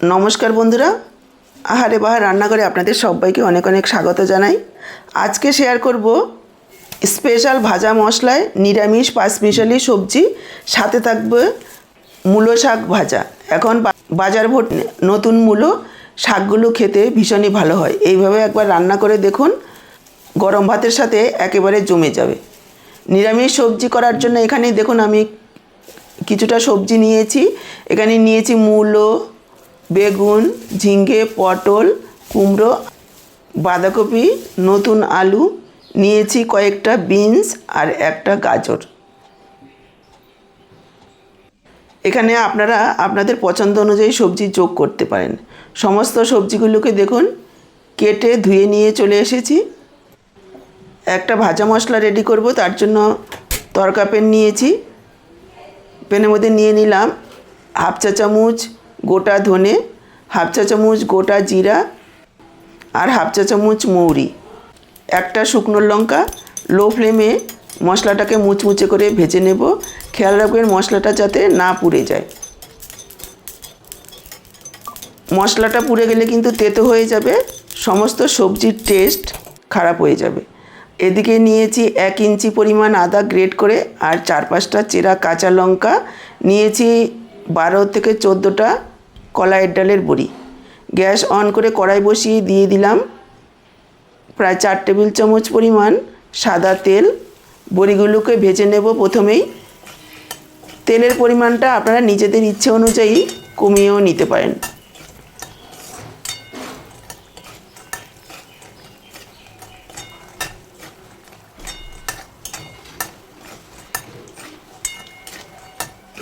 নমস্কার বন্ধুরা। আহারে বাহার রান্নাঘরে আপনাদের সবাইকে অনেক অনেক স্বাগত জানাই। আজকে শেয়ার করব স্পেশাল ভাজা মশলায় নিরামিষ পাঁচমিশালি সবজি, সাথে থাকবে মূলো শাক ভাজা। এখন বাজার ভোট নতুন মূলো শাকগুলো খেতে ভীষণই ভালো হয়। এইভাবে একবার রান্না করে দেখুন, গরম ভাতের সাথে একেবারে জমে যাবে। নিরামিষ সবজি করার জন্য এখানে দেখুন আমি কিছুটা সবজি নিয়েছি। এখানে নিয়েছি মূলো বেগুন ঝিঙ্গে পটল, কুমড়ো, বাঁধাকপি, নতুন আলু, নিয়েছি কয়েকটা বিনস আর একটা গাজর। এখানে আপনারা আপনাদের পছন্দ অনুযায়ী সবজি যোগ করতে পারেন। সমস্ত সবজিগুলোকে দেখুন, কেটে ধুয়ে নিয়ে চলে এসেছি। একটা ভাজা মশলা রেডি করব, তার জন্য তরকা পেন নিয়েছি। পেনের মধ্যে নিয়ে নিলাম হাফ চা চামচ গোটা ধনে, হাফ চা চামচ গোটা জিরা আর হাফ চা চামচ মৌরি। একটা শুকনো লঙ্কা, লো ফ্লেমে মশলাটাকে মুচমুচে করে ভেজে নেব। খেয়াল রাখবেন মশলাটা যাতে না পুড়ে যায়। মশলাটা পুড়ে গেলে কিন্তু তেতো হয়ে যাবে, সমস্ত সবজির টেস্ট খারাপ হয়ে যাবে। এদিকে নিয়েছি এক ইঞ্চি পরিমাণ আদা গ্রেট করে আর চার পাঁচটা চেরা কাঁচা লঙ্কা। নিয়েছি বারো থেকে চোদ্দোটা কলাইয়ের ডালের বড়ি। গ্যাস অন করে কড়াই বসিয়ে দিয়ে দিলাম প্রায় চার টেবিল চামচ পরিমাণ সাদা তেল। বড়িগুলোকে ভেজে নেব প্রথমেই। তেলের পরিমাণটা আপনারা নিজেদের ইচ্ছে অনুযায়ী কমিয়েও নিতে পারেন।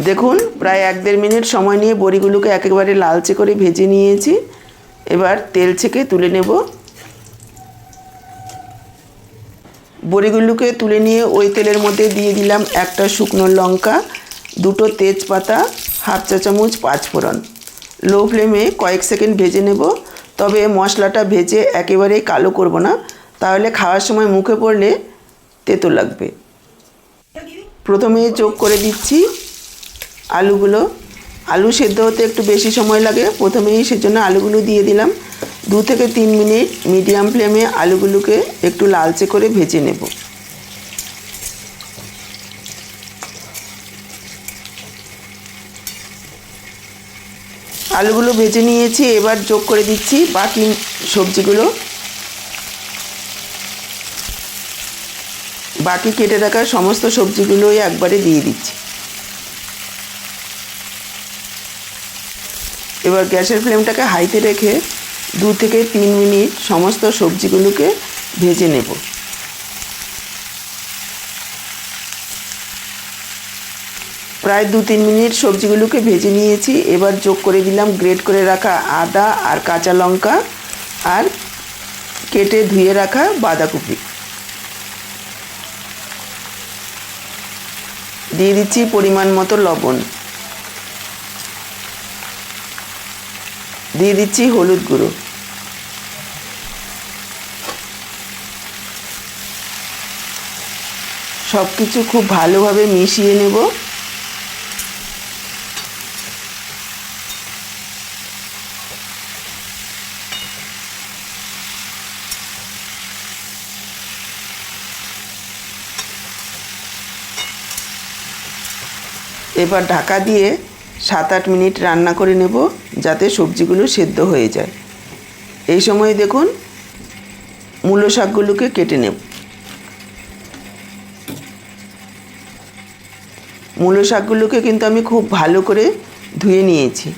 দেখুন, প্রায় এক দেড় মিনিট সময় নিয়ে বড়িগুলোকে একেবারে লালচে করে ভেজে নিয়েছি। এবার তেল ছেঁকে তুলে নেব। বড়িগুলোকে তুলে নিয়ে ওই তেলের মধ্যে দিয়ে দিলাম একটা শুকনো লঙ্কা, দুটো তেজপাতা, হাফ চা চামচ পাঁচফোড়ন। লো ফ্লেমে কয়েক সেকেন্ড ভেজে নেব। তবে মশলাটা ভেজে একেবারেই কালো করব না। তাহলে খাওয়ার সময় মুখে পড়লে তেতো লাগবে। প্রথমে যোগ করে দিচ্ছি। আলুগুলো। আলু সেদ্ধ হতে একটু বেশি সময় লাগে। প্রথমেই সেজন্য আলুগুলো দিয়ে দিলাম। দু থেকে তিন মিনিট মিডিয়াম ফ্লেমে আলুগুলোকে একটু লালচে করে ভেজে নেব। আলুগুলো ভেজে নিয়েছি, এবার যোগ করে দিচ্ছি বাকি সবজিগুলো। বাকি কেটে রাখা সমস্ত সবজিগুলোই একবারে দিয়ে দিচ্ছি। এবার গ্যাসের ফ্লেমটাকে হাইতে রেখে দু থেকে তিন মিনিট সমস্ত সবজিগুলোকে ভেজে নেব। প্রায় দু তিন মিনিট সবজিগুলোকে ভেজে নিয়েছি। এবার যোগ করে দিলাম, গ্রেট করে রাখা আদা আর কাঁচা লঙ্কা আর কেটে ধুয়ে রাখা বাঁধাকপি। দিয়ে দিচ্ছি পরিমাণ মতো লবণ। দিয়ে দিচ্ছি হলুদ গুঁড়ো। সব কিছু খুব ভালোভাবে মিশিয়ে নেব। এবার ঢাকা দিয়ে সাত আট মিনিট রান্না করে নেব যাতে সবজিগুলো সেদ্ধ হয়ে যায়। এই সময় দেখুন, মূলো শাকগুলোকে কেটে নেব। মূলো শাকগুলোকে কিন্তু আমি খুব ভালো করে ধুয়ে নিয়েছি।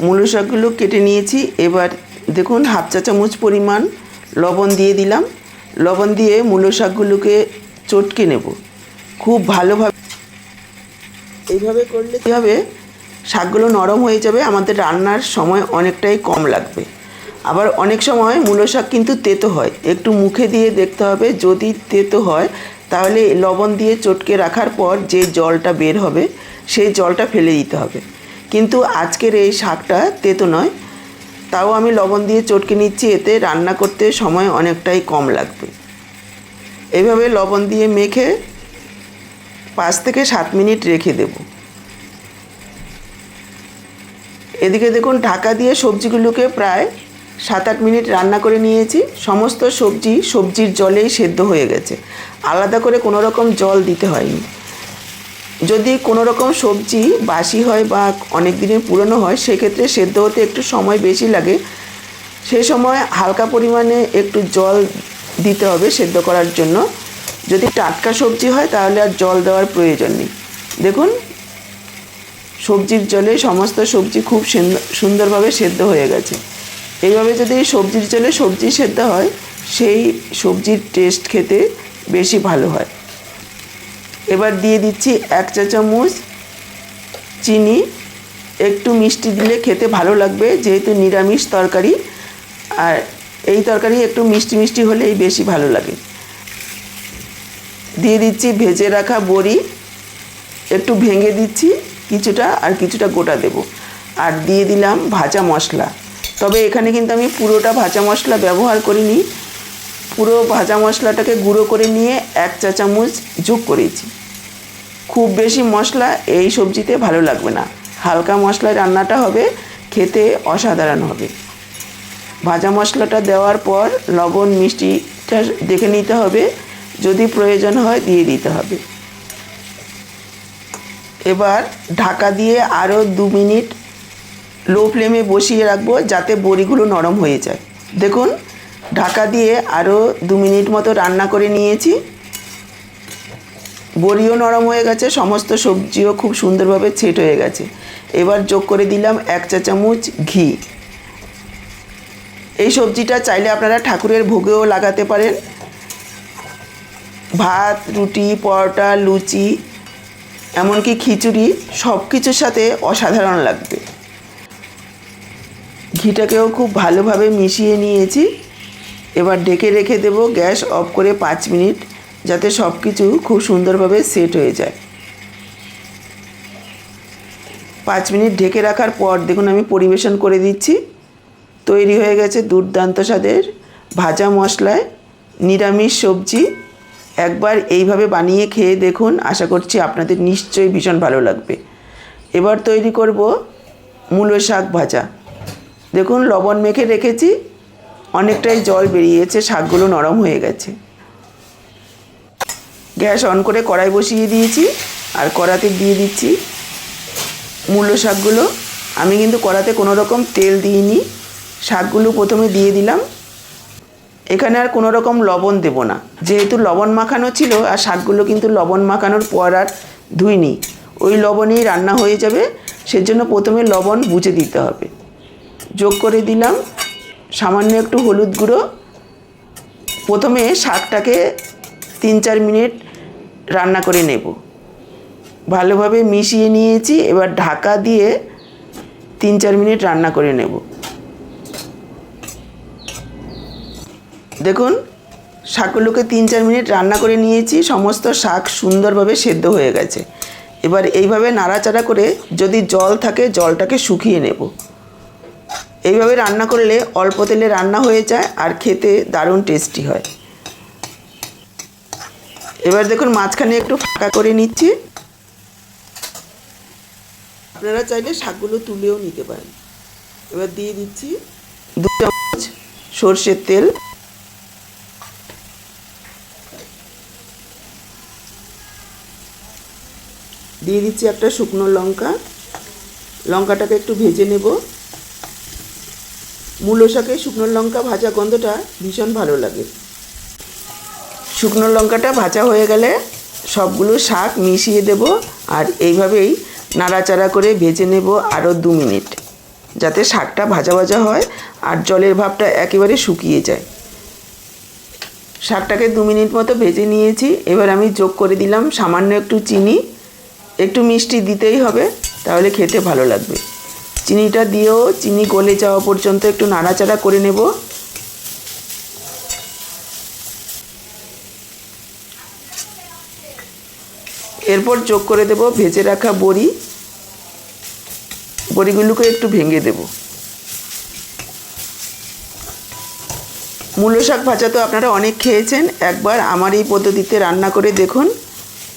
মূলো শাকগুলো কেটে নিয়েছি। এবার দেখুন, হাফ চা চামচ পরিমাণ লবণ দিয়ে দিলাম। লবণ দিয়ে মূলো শাকগুলোকে চটকে নেব। খুব ভালোভাবে এইভাবে করলে কী হবে? শাকগুলো নরম হয়ে যাবে। আমাদের রান্নার সময় অনেকটাই কম লাগবে। আবার অনেক সময় মূলো শাক কিন্তু তেতো হয়। একটু মুখে দিয়ে দেখতে হবে। যদি তেতো হয়, তাহলে লবণ দিয়ে চটকে রাখার পর যে জলটা বের হবে, সেই জলটা ফেলে দিতে হবে। কিন্তু আজকের এই শাকটা তেতো নয়। তাও আমি লবণ দিয়ে চটকে নিচ্ছি, এতে রান্না করতে সময় অনেকটাই কম লাগবে। এইভাবে লবণ দিয়ে মেখে পাঁচ থেকে সাত মিনিট রেখে দেব। এদিকে দেখুন, ঢাকা দিয়ে সবজিগুলোকে প্রায় সাত আট মিনিট রান্না করে নিয়েছি। সমস্ত সবজি সবজির জলেই সেদ্ধ হয়ে গেছে। আলাদা করে কোনো রকম জল দিতে হয়নি। যদি কোনো রকম সবজি বাসি হয় বা অনেক দিনের পুরনো হয়, সেক্ষেত্রে সেদ্ধ হতে একটু সময় বেশি লাগে। সেই সময় হালকা পরিমাণে একটু জল দিতে হবে সেদ্ধ করার জন্য। যদি টাটকা সবজি হয়, তাহলে আর জল দেওয়ার প্রয়োজন নেই। দেখুন, সবজির জলে সমস্ত সবজি খুব সুন্দরভাবে সেদ্ধ হয়ে গেছে। এইভাবে যদি সবজির জলে সবজি সেদ্ধ হয়, সেই সবজির টেস্ট খেতে বেশি ভালো হয়। এবার দিয়ে দিচ্ছি এক চা চামচ চিনি। একটু মিষ্টি দিলে খেতে ভালো লাগবে, যেহেতু নিরামিষ তরকারি। আর এই তরকারি একটু মিষ্টি মিষ্টি হলেই বেশি ভালো লাগে। দিয়ে দিচ্ছি ভেজে রাখা বড়ি। একটু ভেঙে দিচ্ছি কিছুটা, আর কিছুটা গোটা দেব। আর দিয়ে দিলাম ভাজা মশলা। তবে এখানে কিন্তু আমি পুরোটা ভাজা মশলা ব্যবহার করিনি। পুরো ভাজা মশলাটাকে গুঁড়ো করে নিয়ে এক চা চামচ যোগ করেছি। খুব বেশি মশলা এই সবজিতে ভালো লাগবে না। হালকা মশলায় রান্নাটা হবে, খেতে অসাধারণ হবে। ভাজা মশলাটা দেওয়ার পর লবণ, মিষ্টিটা দেখে নিতে হবে, যদি প্রয়োজন হয় দিয়ে দিতে হবে। এবার ঢাকা দিয়ে আরও দু মিনিট লো ফ্লেমে বসিয়ে রাখব যাতে বড়িগুলো নরম হয়ে যায়। দেখুন, ঢাকা দিয়ে আরও দু মিনিট মতো রান্না করে নিয়েছি। বড়িও নরম হয়ে গেছে, সমস্ত সবজিও খুব সুন্দরভাবে ছেট হয়ে গেছে। এবার যোগ করে দিলাম এক চা চামচ ঘি। এই সবজিটা চাইলে আপনারা ঠাকুরের ভোগেও লাগাতে পারেন। ভাত, রুটি, পরোটা, লুচি, এমনকি খিচুড়ি সব কিছুর সাথে অসাধারণ লাগবে। ঘিটাকেও খুব ভালোভাবে মিশিয়ে নিয়েছি। এবার ঢেকে রেখে দেব, গ্যাস অফ করে পাঁচ মিনিট। যাতে সব কিছু খুব সুন্দরভাবে সেট হয়ে যায়। পাঁচ মিনিট ঢেকে রাখার পর দেখুন আমি পরিবেশন করে দিচ্ছি। তৈরি হয়ে গেছে দুর্দান্ত স্বাদের ভাজা মশলায় নিরামিষ সবজি। একবার এইভাবে বানিয়ে খেয়ে দেখুন, আশা করছি আপনাদের নিশ্চয়ই ভীষণ ভালো লাগবে। এবার তৈরি করব মূলো শাক ভাজা। দেখুন লবণ মেখে রেখেছি, অনেকটাই জল বেরিয়েছে, শাকগুলো নরম হয়ে গেছে। গ্যাস অন করে কড়াই বসিয়ে দিয়েছি আর কড়াতে দিয়ে দিচ্ছি মূলো শাকগুলো। আমি কিন্তু কড়াতে কোনো রকম তেল দিইনি। শাকগুলো প্রথমে দিয়ে দিলাম। এখানে আর কোনো রকম লবণ দেব না। যেহেতু লবণ মাখানো ছিল আর শাকগুলো কিন্তু লবণ মাখানোর পর আর ধুইনি, ওই লবণেই রান্না হয়ে যাবে। সেজন্য প্রথমে লবণ বুঝে দিতে হবে। যোগ করে দিলাম। সামান্য একটু হলুদ গুঁড়ো। প্রথমে শাকটাকে তিন চার মিনিট রান্না করে নেব। ভালোভাবে মিশিয়ে নিয়েছি, এবার ঢাকা দিয়ে তিন চার মিনিট রান্না করে নেব। দেখুন, শাকগুলোকে তিন চার মিনিট রান্না করে নিয়েছি, সমস্ত শাক সুন্দরভাবে সেদ্ধ হয়ে গেছে। এবার এইভাবে নাড়াচাড়া করে যদি জল থাকে, জলটাকে শুকিয়ে নেব। এইভাবে রান্না করলে অল্প তেলে রান্না হয়ে যায় আর খেতে দারুণ টেস্টি হয়। এবার দেখুন মাঝখানে একটু ফাঁকা করে নিচ্ছি। আপনারা চাইলে শাকগুলো তুলেও নিতে পারেন। এবার দিয়ে দিচ্ছি দু চামচ সর্ষের তেল। দিয়ে দিচ্ছি একটা শুকনো লঙ্কা। লঙ্কাটাকে একটু ভেজে নেব। মূলো শাকে শুকনো লঙ্কা ভাজা গন্ধটা ভীষণ ভালো লাগে। শুকনো লঙ্কাটা ভাজা হয়ে গেলে সবগুলো শাক মিশিয়ে দেব আর এইভাবেই নাড়াচাড়া করে ভেজে নেব আরও দু মিনিট, যাতে শাকটা ভাজা ভাজা হয় আর জলের ভাবটা একেবারে শুকিয়ে যায়। শাকটাকে দু মিনিট মতো ভেজে নিয়েছি, এবার আমি যোগ করে দিলাম সামান্য একটু চিনি। একটু মিষ্টি দিতেই হবে, তাহলে খেতে ভালো লাগবে। চিনিটা দিয়েও, চিনি গলে যাওয়া পর্যন্ত একটু নাড়াচাড়া করে নেব। এরপর যোগ করে দেব, ভেজে রাখা বড়ি। বড়িগুলোকে একটু ভেঙে দেব। মূলো শাক ভাজা তো আপনারা অনেক খেয়েছেন। একবার আমার এই পদ্ধতিতে রান্না করে দেখুন।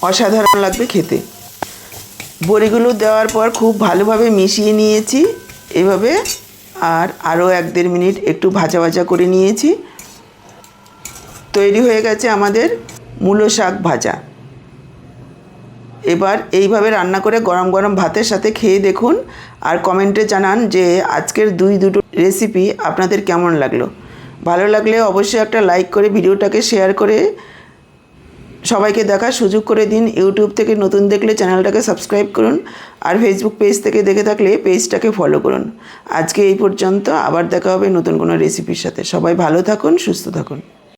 অসাধারণ লাগবে খেতে। বড়িগুলো দেওয়ার পর খুব ভালোভাবে মিশিয়ে নিয়েছি। এভাবে আর আরও এক দেড় মিনিট একটু ভাজা ভাজা করে নিয়েছি। তৈরি হয়ে গেছে আমাদের মূলো শাক ভাজা। এবার এইভাবে রান্না করে গরম গরম ভাতের সাথে খেয়ে দেখুন আর কমেন্টে জানান যে আজকের দুই দুটো রেসিপি আপনাদের কেমন লাগল। ভালো লাগলে অবশ্যই একটা লাইক করে ভিডিওটাকে শেয়ার করে সবাইকে দেখার সুযোগ করে দিন। ইউটিউব থেকে নতুন দেখলে চ্যানেলটাকে সাবস্ক্রাইব করুন আর ফেসবুক পেজ থেকে দেখে থাকলে পেজটাকে ফলো করুন। আজকে এই পর্যন্ত আবার দেখা হবে নতুন কোনো রেসিপির সাথে। সবাই ভালো থাকুন, সুস্থ থাকুন।